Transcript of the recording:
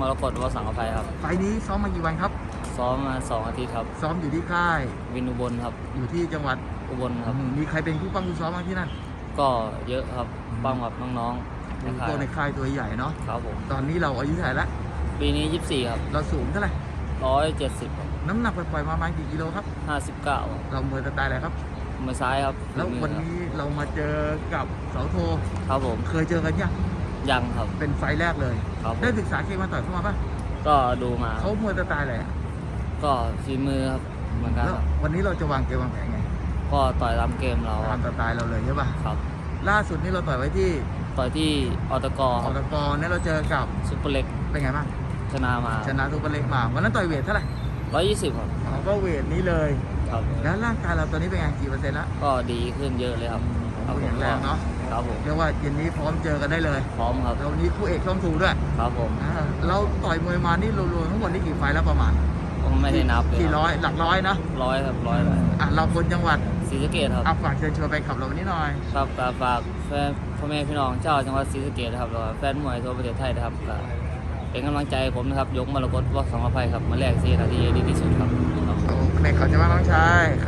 มรกตวัดสังกะไพครับ ไฟล์นี้ซ้อมมากี่วันครับ ซ้อมมาสองอาทิตย์ครับ ซ้อมอยู่ที่ค่าย วินอุบลครับ อยู่ที่จังหวัดอุบลครับ อืมมีใครเป็นผู้ป้องผู้ซ้อมบ้างที่นั่นก็เยอะครับป้องกับน้องๆนะครับตัวในค่ายตัวใหญ่เนาะ ครับผม ตอนนี้เราอายุเท่าไหร่ละ ปีนี้ยี่สิบสี่ครับเราสูงเท่าไหร่ร้อยเจ็ดสิบน้ำหนักปล่อยๆมาประมาณกี่กิโลครับห้าสิบเก้าเราเมือสไตล์อะไรครับ มือซ้ายครับแล้วมือวันครับนี้เรามาเจอกับเสาโท ครับผม เคยเจอกันยัง ยังครับ เป็นไฟล์แรกเลย ครับผได้มศึกษาเกมมาต่อยเข้ามาป่ะก็ดูมาเขามวยสไตล์อะไรอะก็ฝีมือครับเหมือนกันแล้วครับ วันนี้เราจะวางเกมวางแผนไงก็ต่อยตามเกมเราคตารัมบสไตล์เราเลยใช่ป่ะครับ ล่าสุดนี่เราต่อยไว้ที่ต่อยที่ออตกอคอรับตกเนี่ยเราเจอกับซุปเปอร์เล็กเป็นไงบ้างชนะมาชนะทุกเล็กมาวันนั้นต่อยเวทเท่าไหร่ร้อยยี่สิบครับอ๋อก็เวทนี้เลย ครับ แล้วร่างกายเราตอนนี้เป็นไงกี่เปอร์เซ็นต์ละก็ดีขึ้นเยอะเลยครับ ครับผแข็มงแรงเนาะครับผมเรียกว่าเย็นนี้พร้อมเจอกันได้เลย พร้อมครับแล้ววันนี้คู่เอกช่องทูด้วยครับผมอ่าเราต่อยมวยมานี่รวมๆทั้งหมดนี่กี่ไฟล์แล้วประมาณผมไม่ได้นับเลยกี่คร้อยหลักร้อยนะร้อยครับร้อยเลยอะเราคนจังหวัดศรีสะเกดครับเอาฝากเชิญชวนไปขับเราวันนี้หน่อยครับก็ฝากแฟนพ่อแม่พี่น้องเจ้าวจังหวัดศรีสะเกดนะครับแล้วก็แฟนมวยทั่วประเทศไทยนะครับก็เป็นกำลังใจให้ผมนะครับยกมรกตวัดสังกะไพครับมาแลกซีนาทีดีที่สุดครับ